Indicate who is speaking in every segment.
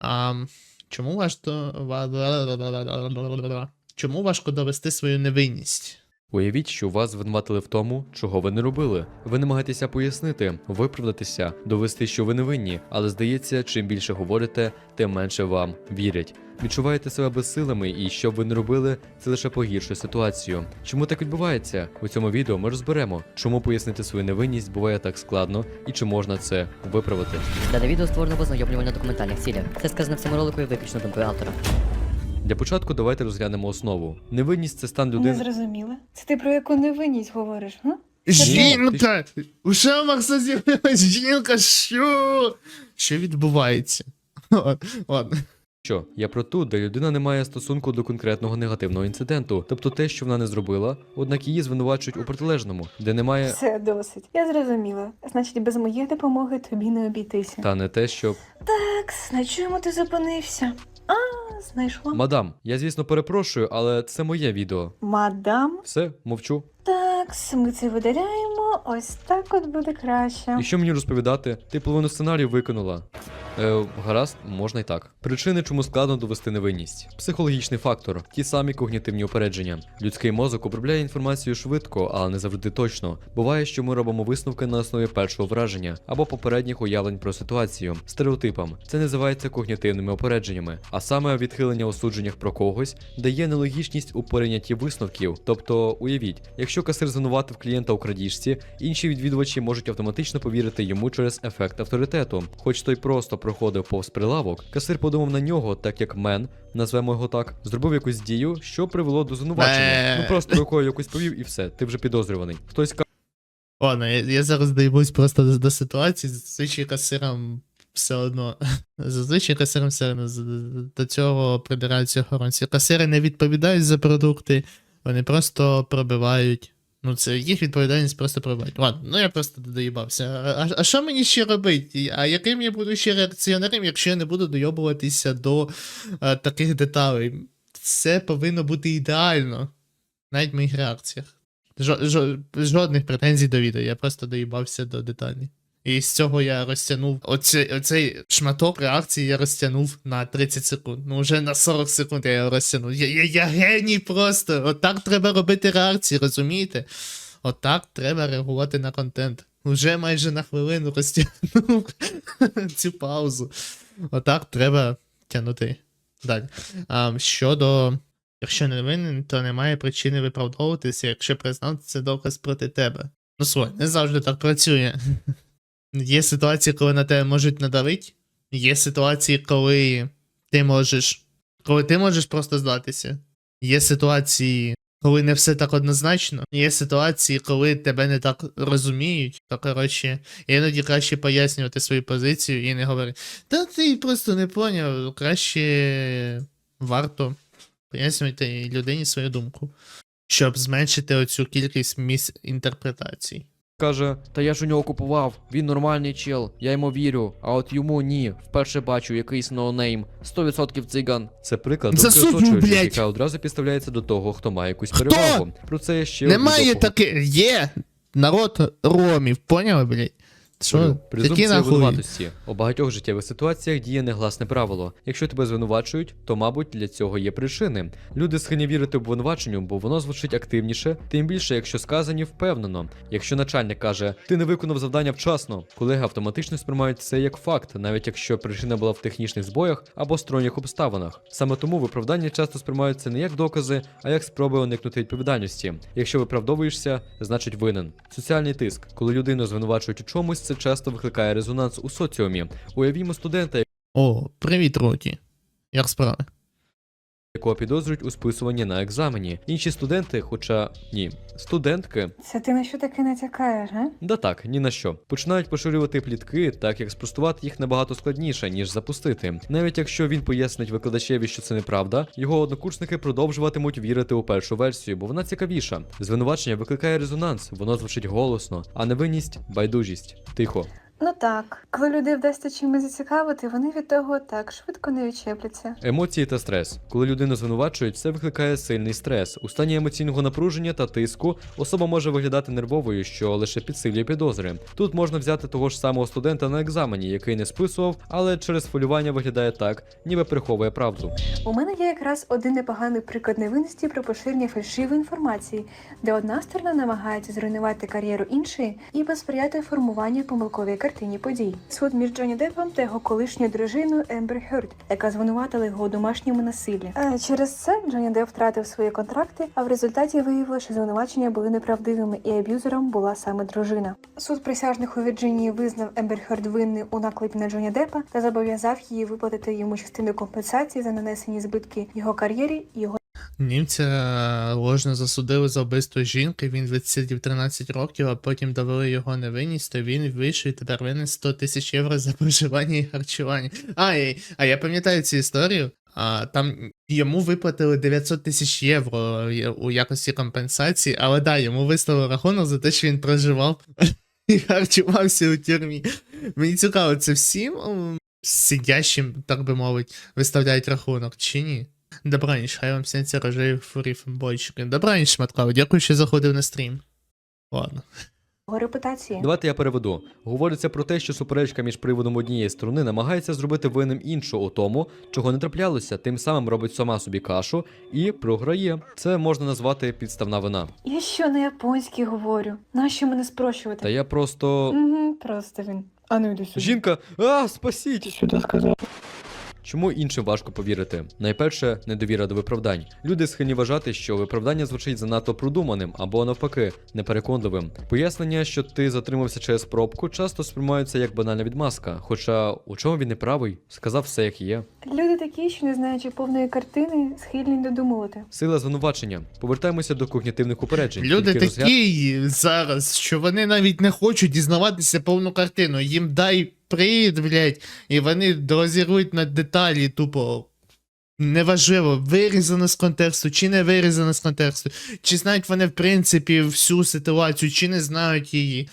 Speaker 1: А, чому важко. Чому важко довести свою невинність?
Speaker 2: Уявіть, що вас звинуватили в тому, чого ви не робили. Ви намагаєтеся пояснити, виправдатися, довести, що ви не винні, але здається, чим більше говорите, тим менше вам вірять. Відчуваєте себе безсилими, і що б ви не робили, це лише погіршує ситуацію. Чому так відбувається? У цьому відео ми розберемо, чому пояснити свою невинність буває так складно і чи можна це виправити.
Speaker 3: Дане відео створено в ознайомлювально-документальних цілях. Це сказано в цьому ролику і виключно думкою автора.
Speaker 2: Для початку давайте розглянемо основу. Невинність це стан людини.
Speaker 4: Не зрозуміла. Це ти про яку невинність говориш, га?
Speaker 1: Жінка! Уже Макса з'явилась жінка, що? Що відбувається? Ладно, Ладно.
Speaker 2: Що я про ту, де людина не має стосунку до конкретного негативного інциденту, тобто те, що вона не зробила, однак її звинувачують у протилежному, де немає
Speaker 4: Все досить. Я зрозуміла. Значить, без моєї допомоги тобі не обійтися.
Speaker 2: та не те, що
Speaker 4: Так, на чому ти зупинився? А, знайшла.
Speaker 2: мадам. Я звісно перепрошую, але це моє відео.
Speaker 4: Мадам.
Speaker 2: Все, мовчу.
Speaker 4: Так, ми це видаляємо. Ось так от буде краще.
Speaker 2: І що мені розповідати? Ти половину сценарію виконала. Е, гаразд, можна й так. Причини, чому складно довести невинність. Психологічний фактор, ті самі когнітивні упередження. Людський мозок обробляє інформацію швидко, але не завжди точно. Буває, що ми робимо висновки на основі першого враження або попередніх уявлень про ситуацію, стереотипам. Це називається когнітивними упередженнями, а саме відхилення у судженнях про когось дає нелогічність у прийнятті висновків. Тобто, уявіть, якщо касир звинуватив клієнта у крадіжці, інші відвідувачі можуть автоматично повірити йому через ефект авторитету. Хоч той просто проходив повз прилавок, касир подумав на нього, так як мен, назвемо його так, зробив якусь дію, що привело до звинувачення. Ну просто рукою якусь повів і все, ти вже підозрюваний. Хтось
Speaker 1: Ладно, я, я зараз доїбусь просто до, до ситуації. Зазвичай касирам все одно. Зазвичай касирам все одно до цього придираються охоронці. Касири не відповідають за продукти, вони просто пробивають. Ну, це їх відповідальність просто пробивають. Ладно, ну я просто доїбався. А, а що мені ще робити? А яким я буду ще реакціонером, якщо я не буду дойобуватися до а, таких деталей? Це повинно бути ідеально. Навіть в моїх реакціях. Жо, жо, жодних претензій до відео, я просто доїбався до деталей. І з цього я розтягнув оцей, оцей шматок реакції я розтягнув на 30 секунд. Ну, вже на 40 секунд я його розтягнув. Я, я, я геній просто. Отак треба робити реакції, розумієте? Отак треба реагувати на контент. Уже майже на хвилину розтягнув цю паузу. Отак треба тягнути далі. А, щодо. Якщо не винен, то немає причини виправдовуватися, якщо признав, це доказ проти тебе. Ну слухай, не завжди так працює. Є ситуації, коли на тебе можуть надавити, є ситуації, коли ти можеш. Коли ти можеш просто здатися. Є ситуації, коли не все так однозначно. Є ситуації, коли тебе не так розуміють. То коротше, іноді краще пояснювати свою позицію і не говорити. Та ти просто не поняв, краще варто пояснювати людині свою думку, щоб зменшити оцю кількість міс інтерпретацій.
Speaker 2: Каже: Та я ж у нього купував, він нормальний чел, я йому вірю, а от йому ні. Вперше бачу якийсь ноунейм, 100% циган. Це приклад думки
Speaker 1: блядь!
Speaker 2: яка одразу підставляється до того, хто має якусь
Speaker 1: Хто?
Speaker 2: перевагу. Про це я ще
Speaker 1: Немає таке. Є народ ромів, поняли, блядь? Що? Які
Speaker 2: Презумпція
Speaker 1: нахуй?
Speaker 2: винуватості. У багатьох життєвих ситуаціях діє негласне правило. Якщо тебе звинувачують, то, мабуть, для цього є причини. Люди схильні вірити обвинуваченню, бо воно звучить активніше, тим більше, якщо сказані впевнено. Якщо начальник каже, ти не виконав завдання вчасно, колеги автоматично сприймають це як факт, навіть якщо причина була в технічних збоях або сторонніх обставинах. Саме тому виправдання часто сприймаються не як докази, а як спроби уникнути відповідальності. Якщо виправдовуєшся, значить винен. Соціальний тиск, коли людину звинувачують у чомусь, це часто викликає резонанс у соціумі. Уявімо студента,
Speaker 1: О, привіт, Роті. Як справи?
Speaker 2: Якого підозрюють у списуванні на екзамені. Інші студенти, хоча ні, студентки,
Speaker 4: Це ти на що таке натякаєш, га?
Speaker 2: да так, ні на що, починають поширювати плітки, так як спростувати їх набагато складніше, ніж запустити. Навіть якщо він пояснить викладачеві, що це неправда, його однокурсники продовжуватимуть вірити у першу версію, бо вона цікавіша. Звинувачення викликає резонанс, воно звучить голосно, а невинність байдужість. Тихо.
Speaker 4: Ну так, коли людей вдасться чимось зацікавити, вони від того так швидко не відчепляться.
Speaker 2: Емоції та стрес. Коли людину звинувачують, це викликає сильний стрес. У стані емоційного напруження та тиску особа може виглядати нервовою, що лише підсилює підозри. Тут можна взяти того ж самого студента на екзамені, який не списував, але через хвилювання виглядає так, ніби приховує правду.
Speaker 4: У мене є якраз один непоганий приклад невинності про поширення фальшивої інформації, де одна сторона намагається зруйнувати кар'єру іншої і посприяти формуванню помилкової картині подій. Суд між Джонні Деппом та його колишньою дружиною Ембер Херд, яка звинуватила його у домашньому насиллі. Е, через це Джонні Депп втратив свої контракти, а в результаті виявилося, що звинувачення були неправдивими, і аб'юзером була саме дружина. Суд присяжних у Вірджинії визнав Ембер Херд винною у наклепі на Джонні Деппа та зобов'язав її виплатити йому частину компенсації за нанесені збитки його кар'єрі і його
Speaker 1: Німця ложно засудили за вбивство жінки, він відсидів 13 років, а потім довели його невинність, то він вийшов і тепер винен 100 тисяч євро за проживання і харчування. А, і- а я пам'ятаю цю історію. А, там йому виплатили 900 тисяч євро у якості компенсації, але да, йому виставили рахунок за те, що він проживав і харчувався у тюрмі. Мені цікаво, це всім сидящим, так би мовити, виставляють рахунок, чи ні? Добраніч, хай вам сняться рожеві фурі фембойчики. Добраніч, шматково, дякую, що заходив на стрім. Ладно.
Speaker 4: репутації.
Speaker 2: Давайте я переведу. Говориться про те, що суперечка між приводом однієї сторони намагається зробити винним іншу у тому, чого не траплялося, тим самим робить сама собі кашу і програє. Це можна назвати підставна вина.
Speaker 4: Я що на японській говорю? Нащо мене спрощувати?
Speaker 2: Та я просто.
Speaker 4: Угу, просто він. А ну йди сюди.
Speaker 2: Жінка, а, спасіть!
Speaker 4: сюди сказав.
Speaker 2: Чому іншим важко повірити? Найперше, недовіра до виправдань. Люди схильні вважати, що виправдання звучить занадто продуманим або навпаки непереконливим. Пояснення, що ти затримався через пробку, часто сприймаються як банальна відмазка. Хоча у чому він не правий, сказав все як є.
Speaker 4: Люди такі, що не знаючи повної картини, схильні додумувати.
Speaker 2: Сила звинувачення. Повертаємося до когнітивних упереджень.
Speaker 1: Люди такі зараз, що вони навіть не хочуть дізнаватися повну картину. Їм дай привід, блядь, і вони розірвуть на деталі тупо. Неважливо, вирізано з контексту, чи не вирізано з контексту, чи знають вони, в принципі, всю ситуацію, чи не знають її.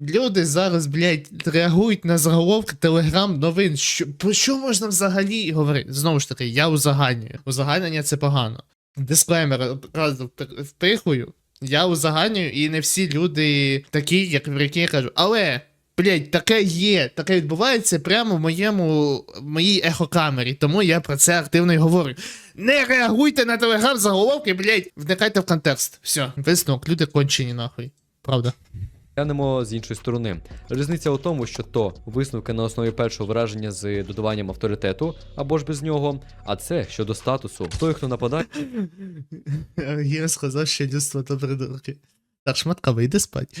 Speaker 1: Люди зараз, блядь, реагують на заголовки телеграм новин. Що, про що можна взагалі говорити? Знову ж таки, я узагальнюю. Узагальнення це погано. Дисклеймер одразу впихую. Я узагальнюю, і не всі люди такі, як в які я кажу. Але, блядь, таке є, таке відбувається прямо в моєму в моїй ехокамері, тому я про це активно і говорю. Не реагуйте на телеграм заголовки, блядь, вникайте в контекст. Все, висновок, люди кончені нахуй. Правда.
Speaker 2: Глянемо з іншої сторони. Різниця у тому, що то висновки на основі першого враження з додаванням авторитету або ж без нього, а це щодо статусу. Той, хто нападає.
Speaker 1: Я сказав, що людство то придурки. Так, шматка, вийди спать.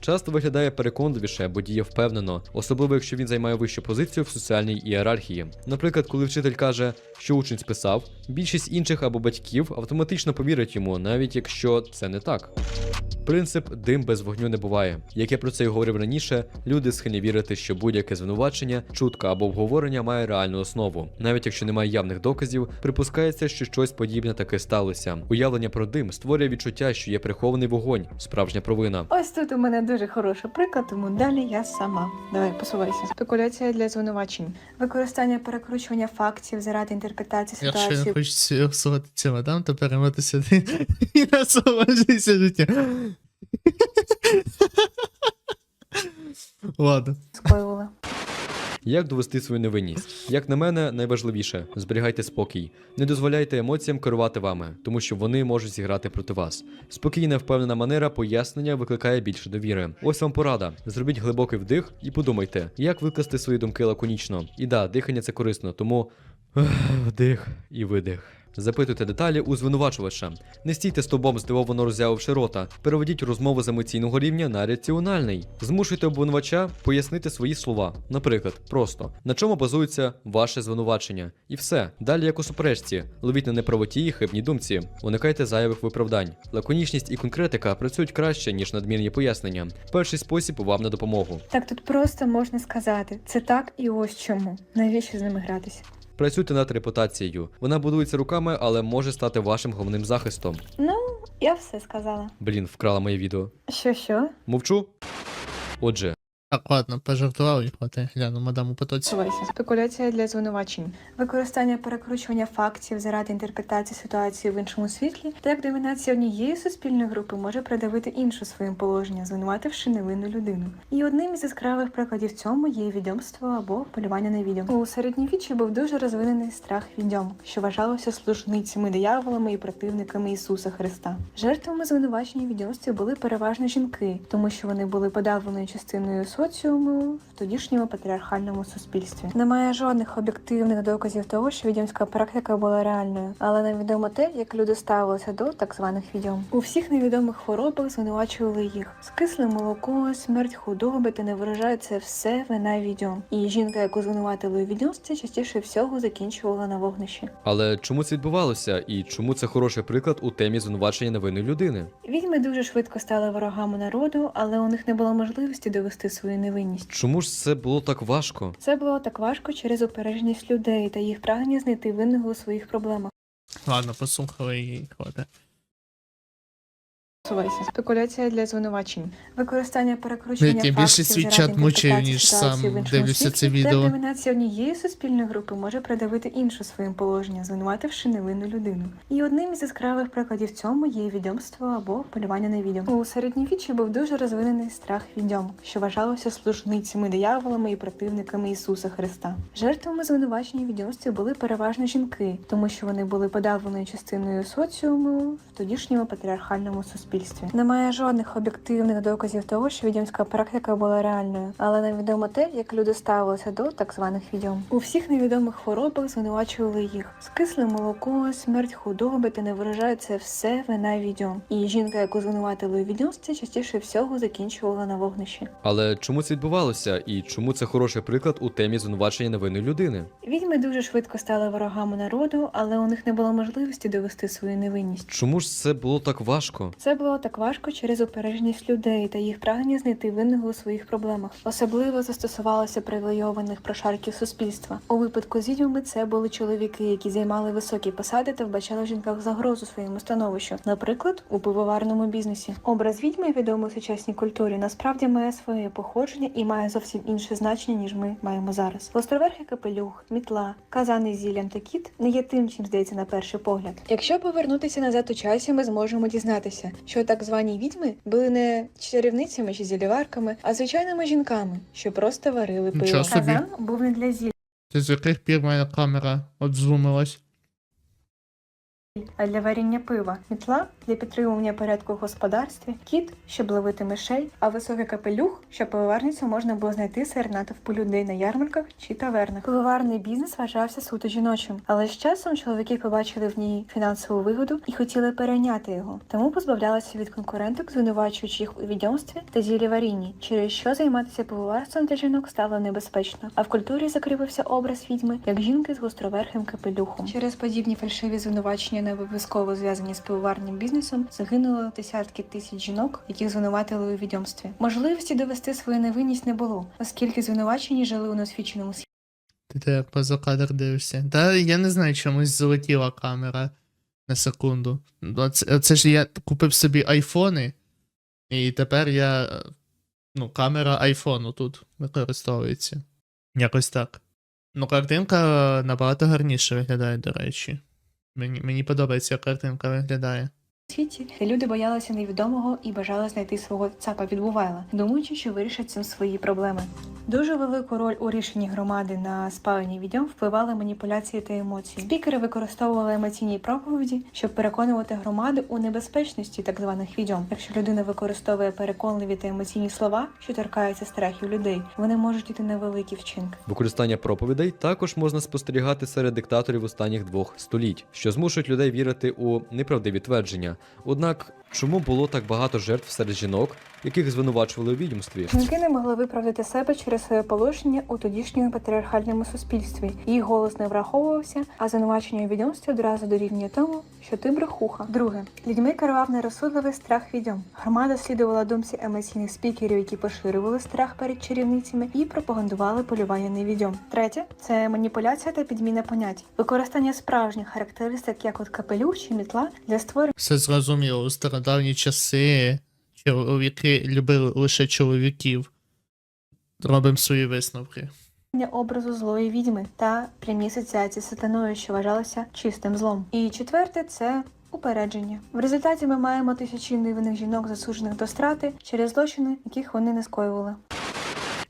Speaker 2: Часто виглядає переконливіше або діє впевнено, особливо якщо він займає вищу позицію в соціальній ієрархії. Наприклад, коли вчитель каже, що учень списав, більшість інших або батьків автоматично повірять йому, навіть якщо це не так. Принцип дим без вогню не буває. Як я про це й говорив раніше, люди схильні вірити, що будь-яке звинувачення, чутка або обговорення має реальну основу. Навіть якщо немає явних доказів, припускається, що щось подібне таки сталося. Уявлення про дим створює відчуття, що є прихований вогонь, справжня провина.
Speaker 4: Ось тут у мене дуже хороший приклад, тому далі я сама. Давай, посувайся. Спекуляція для звинувачень. Використання перекручування фактів заради інтерпретації
Speaker 1: Якщо не
Speaker 4: ситуації.
Speaker 1: хочеться всувати цю мадам, то перемоти сюди і насолоджуйся життя. Ладно.
Speaker 4: скоювали.
Speaker 2: Як довести свою невинність? Як на мене, найважливіше зберігайте спокій. Не дозволяйте емоціям керувати вами, тому що вони можуть зіграти проти вас. Спокійна, впевнена манера пояснення викликає більше довіри. Ось вам порада. Зробіть глибокий вдих і подумайте, як викласти свої думки лаконічно. І да, дихання це корисно, тому вдих і видих. Запитуйте деталі у звинувачувача. Не стійте стовбом, здивовано роззявивши рота. Переведіть розмову з емоційного рівня на раціональний. Змушуйте обвинувача пояснити свої слова. Наприклад, просто на чому базується ваше звинувачення. І все. Далі, як у суперечці, ловіть на неправоті і хибній думці. Уникайте зайвих виправдань. Лаконічність і конкретика працюють краще, ніж надмірні пояснення. Перший спосіб вам на допомогу.
Speaker 4: Так тут просто можна сказати. Це так і ось чому. Навіщо з ними гратися?
Speaker 2: Працюйте над репутацією. Вона будується руками, але може стати вашим головним захистом.
Speaker 4: Ну, я все сказала.
Speaker 2: Блін, вкрала моє відео.
Speaker 4: Що що?
Speaker 2: Мовчу. Отже,
Speaker 1: Так, ладно, пожартував і хватає. Гляну, мадам у потоці.
Speaker 4: Спекуляція для звинувачень, використання перекручування фактів заради інтерпретації ситуації в іншому світлі, та як домінація однієї суспільної групи може придавити іншу своїм положенням, звинувативши невинну людину. І одним із яскравих прикладів цьому є відьомство або полювання на відьом. У середньовіччі був дуже розвинений страх відьом, що вважалося служницями дияволами і противниками Ісуса Христа. Жертвами звинувачення відьомстві були переважно жінки, тому що вони були подавленою частиною соціуму в тодішньому патріархальному суспільстві. Немає жодних об'єктивних доказів того, що відьомська практика була реальною, але нам відомо те, як люди ставилися до так званих відьом. У всіх невідомих хворобах звинувачували їх. Скисле молоко, смерть худоби та неврожай – це все вина відьом. І жінка, яку звинуватили у відьомстві, частіше всього закінчувала на вогнищі.
Speaker 2: але чому це відбувалося і чому це хороший приклад у темі звинувачення невинної людини?
Speaker 4: Відьми дуже швидко стали ворогами народу, але у них не було можливості довести свою невинність.
Speaker 2: Чому ж це було так важко?
Speaker 4: Це було так важко через упередженість людей та їх прагнення знайти винного у своїх проблемах.
Speaker 1: Ладно, послухали і хватає.
Speaker 4: Сувайся. Спекуляція для звинувачень, використання перекручування
Speaker 1: Блядь, я
Speaker 4: фактів
Speaker 1: більше свій чат мучаю, ніж сам дивлюся це відео.
Speaker 4: домінація однієї суспільної групи може придавити іншу своїм положенням, звинувативши невинну людину. І одним із яскравих прикладів цьому є відьомство або полювання на відьом. У середньовіччі був дуже розвинений страх відьом, що вважалося служницями дияволами і противниками Ісуса Христа. Жертвами звинувачення відьомстві були переважно жінки, тому що вони були подавленою частиною соціуму в тодішньому патріархальному суспільстві. Немає жодних об'єктивних доказів того, що відьомська практика була реальною, але нам відомо те, як люди ставилися до так званих відьом. У всіх невідомих хворобах звинувачували їх. Скисле молоко, смерть худоби та неврожай – це все вина відьом. І жінка, яку звинуватили у відьомстві, частіше всього закінчувала на вогнищі.
Speaker 2: Але чому це відбувалося і чому це хороший приклад у темі звинувачення невинної людини?
Speaker 4: Відьми дуже швидко стали ворогами народу, але у них не було можливості довести свою невинність.
Speaker 2: Чому ж це було так важко?
Speaker 4: Це було так важко через упередженість людей та їх прагнення знайти винного у своїх проблемах. Особливо застосувалося привілейованих прошарків суспільства. У випадку з відьмами це були чоловіки, які займали високі посади та вбачали в жінках загрозу своєму становищу, наприклад, у пивоварному бізнесі. Образ відьми, відомий у сучасній культурі, насправді має своє походження і має зовсім інше значення, ніж ми маємо зараз. Гостроверхий капелюх, мітла, казаний зіллям та кіт не є тим, чим здається на перший погляд. Якщо повернутися назад у часі, ми зможемо дізнатися, що так звані відьми були не чарівницями чи зіліварками, а звичайними жінками, що просто варили пиво.
Speaker 1: Нічого собі.
Speaker 4: Казан був не для зілля,
Speaker 1: Ти з яких пір моя камера обзумилась?
Speaker 4: А для варіння пива. Мітла для підтримування порядку в господарстві, кіт, щоб ловити мишей, а високий капелюх, щоб пивоварницю можна було знайти серед натовпу людей на ярмарках чи тавернах. Пивоварний бізнес вважався суто жіночим, але з часом чоловіки побачили в ній фінансову вигоду і хотіли перейняти його, тому позбавлялися від конкуренток, звинувачуючи їх у відьомстві та зіліварінні, через що займатися пивоварством для жінок стало небезпечно. А в культурі закріпився образ відьми як жінки з гостроверхим капелюхом. Через подібні фальшиві звинувачення не обов'язково зв'язані з пивоварним бізнесом, загинуло десятки тисяч жінок, яких звинуватили у відьомстві. Можливості довести свою невинність не було, оскільки звинувачені жили у несвідченому світі.
Speaker 1: Ти так поза кадр дивишся. Та я не знаю, чомусь залетіла камера на секунду. Оце, оце ж я купив собі айфони, і тепер я. е, Ну, камера айфону тут використовується. Якось так. Ну, картинка набагато гарніше виглядає, до речі. Мені, мені подобається, як картинка виглядає.
Speaker 4: Світі, люди боялися невідомого і бажали знайти свого цапа відбувайла, думаючи, що вирішать цим свої проблеми. Дуже велику роль у рішенні громади на спалення відьом впливали маніпуляції та емоції. Спікери використовували емоційні проповіді, щоб переконувати громаду у небезпечності так званих відьом. Якщо людина використовує переконливі та емоційні слова, що торкаються страхів людей, вони можуть іти на великі вчинки.
Speaker 2: Використання проповідей також можна спостерігати серед диктаторів останніх двох століть, що змушують людей вірити у неправдиві твердження. Однак, чому було так багато жертв серед жінок, яких звинувачували у відьмстві?
Speaker 4: Жінки не могли виправдати себе через своє положення у тодішньому патріархальному суспільстві. Їх голос не враховувався, а звинувачення у відьомстві одразу дорівнює тому, що ти брехуха. Друге, людьми керував нерозсудливий страх відьом. Громада слідувала думці емоційних спікерів, які поширювали страх перед чарівницями і пропагандували полювання на відьом. Третє це маніпуляція та підміна понять, використання справжніх характеристик, як от капелюх чи мітла, для створення.
Speaker 1: Все зрозуміло, у стародавні часи чоловіки любили лише чоловіків, робимо свої висновки.
Speaker 4: образу злої відьми та прямі асоціації сатаною, що вважалося чистим злом. І четверте це упередження. В результаті ми маємо тисячі невинних жінок, засуджених до страти через злочини, яких вони не скоювали.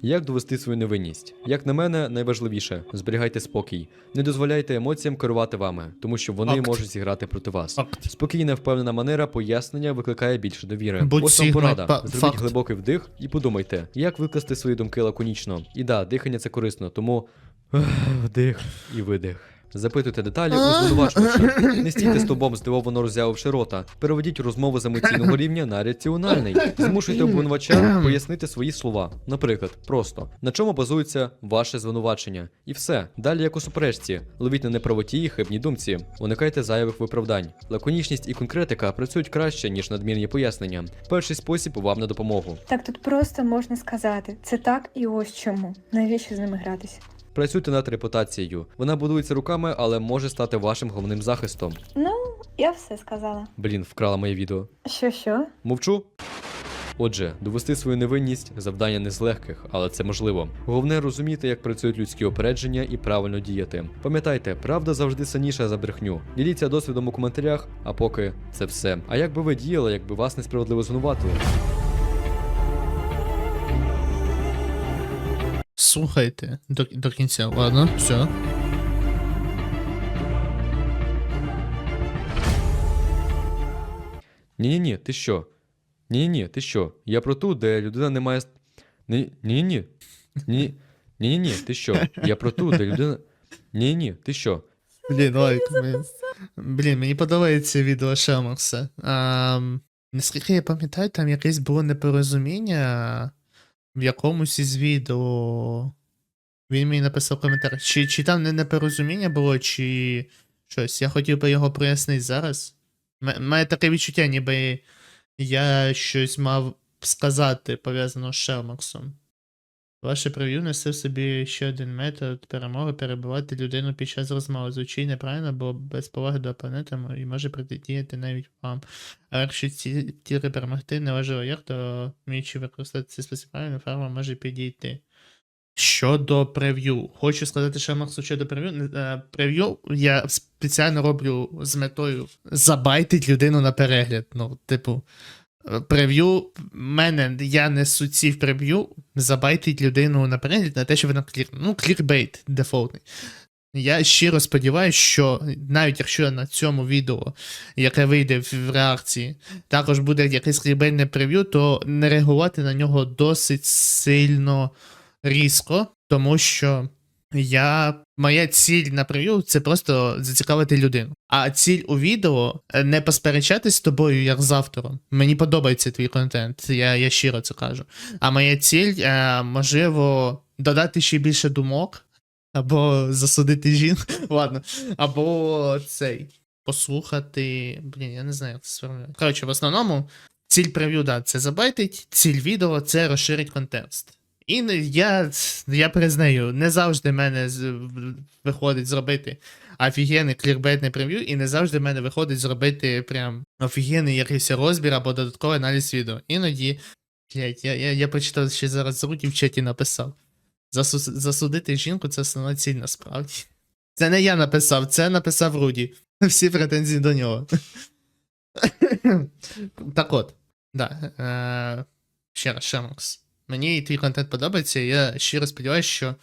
Speaker 2: Як довести свою невинність? Як на мене, найважливіше зберігайте спокій. Не дозволяйте емоціям керувати вами, тому що вони
Speaker 1: Акт.
Speaker 2: можуть зіграти проти вас.
Speaker 1: Акт.
Speaker 2: Спокійна, впевнена манера пояснення викликає більше довіри.
Speaker 1: Будь
Speaker 2: Ось вам порада.
Speaker 1: па-
Speaker 2: Зробіть
Speaker 1: факт.
Speaker 2: глибокий вдих і подумайте, як викласти свої думки лаконічно. І да, дихання це корисно, тому вдих і видих. Запитуйте деталі у звинувачувача. Не стійте стовбом, здивовано роззявивши рота. Переведіть розмову з емоційного рівня на раціональний. Змушуйте обвинувача пояснити свої слова. Наприклад, просто на чому базується ваше звинувачення. І все. Далі як у суперечці. Ловіть на неправоті і хибній думці. Уникайте зайвих виправдань. Лаконічність і конкретика працюють краще, ніж надмірні пояснення. Перший спосіб вам на допомогу.
Speaker 4: Так тут просто можна сказати: це так і ось чому. Навіщо з ними гратися?
Speaker 2: Працюйте над репутацією. Вона будується руками, але може стати вашим головним захистом.
Speaker 4: Ну, я все сказала.
Speaker 2: Блін, вкрала моє відео.
Speaker 4: Що що?
Speaker 2: Мовчу. Отже, довести свою невинність завдання не з легких, але це можливо. Головне розуміти, як працюють людські опередження і правильно діяти. Пам'ятайте, правда завжди сильніша за брехню. Діліться досвідом у коментарях, а поки це все. А як би ви діяли, якби вас несправедливо звинуватили?
Speaker 1: Слухайте до, до кінця, ладно, все.
Speaker 2: Ні-ні-ні, ти що? Ні-ні-ні, ти що? Я про ту, де людина не має. Ні- Ні-ні-ні. Ні. Ні-ні-ні, ти що? Я про ту, де людина. Ні-ні, ти що?
Speaker 1: Блін, лайк. Блін. Блін, мені подобається відео Шелмакса. А, наскільки я пам'ятаю, там якесь було непорозуміння в якомусь із відео. Він мені написав коментар. Чи, чи там не непорозуміння було, чи щось. Я хотів би його прояснити зараз. Має таке відчуття, ніби я щось мав сказати пов'язано з Шелмаксом. Ваше прев'ю несе в собі ще один метод перемоги перебувати людину під час розмови. Звучить неправильно, бо без поваги до опонента і може протидіяти навіть вам. А якщо ці тільки перемогти, неважливо як, то вміючи використати цей спосіб правильно, фарма може підійти. Щодо прев'ю, хочу сказати, що Максу щодо прев'ю. е, Прев'ю я спеціально роблю з метою забайтить людину на перегляд. Ну, типу, прев'ю мене, я несу ці в прев'ю, забайтить людину на перегляд на те, що вона клік. Ну, клікбейт дефолтний. Я щиро сподіваюся, що навіть якщо на цьому відео, яке вийде в реакції, також буде якесь клікбейтне прев'ю, то не реагувати на нього досить сильно різко, тому що я. Моя ціль на прев'ю це просто зацікавити людину. А ціль у відео не посперечатись з тобою як з автором. Мені подобається твій контент, я, я щиро це кажу. А моя ціль, е, можливо, додати ще більше думок, або засудити жінку. Ладно. Або цей. Послухати. Блін, я не знаю, як це сформулювати. Коротше, в основному, ціль прев'ю, да, це забайтить, ціль відео це розширить контекст. І я, я признаю, не завжди мене виходить зробити офігенний клікбейтне прев'ю, і не завжди мене виходить зробити прям офігенний якийсь розбір або додатковий аналіз відео. Іноді, блядь, я, я, я почитав ще зараз руки в чаті написав. Засу, засудити жінку це основна ціль насправді. Це не я написав, це написав Руді. Всі претензії до нього. так от, да. Е, ще раз, Шемокс. Мені твій контент подобається, і я щиро сподіваюся, що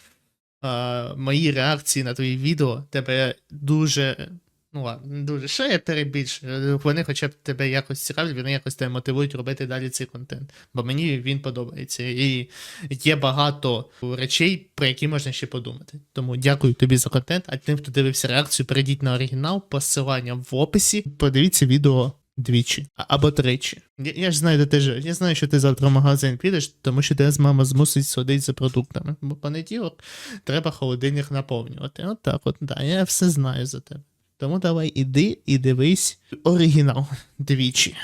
Speaker 1: е, мої реакції на твої відео тебе дуже. Ну ладно, не дуже. Що я перебільшую? Вони хоча б тебе якось цікавлять, вони якось тебе мотивують робити далі цей контент. Бо мені він подобається. І є багато речей, про які можна ще подумати. Тому дякую тобі за контент. А тим, хто дивився реакцію, перейдіть на оригінал, посилання в описі. Подивіться відео двічі або тричі. Я, я ж знаю, де ти живеш. Я знаю, що ти завтра в магазин підеш, тому що тебе з мама змусить сходити за продуктами. Бо понеділок треба холодильник наповнювати. От так от, да, я все знаю за тебе. Тому давай іди і дивись оригінал двічі.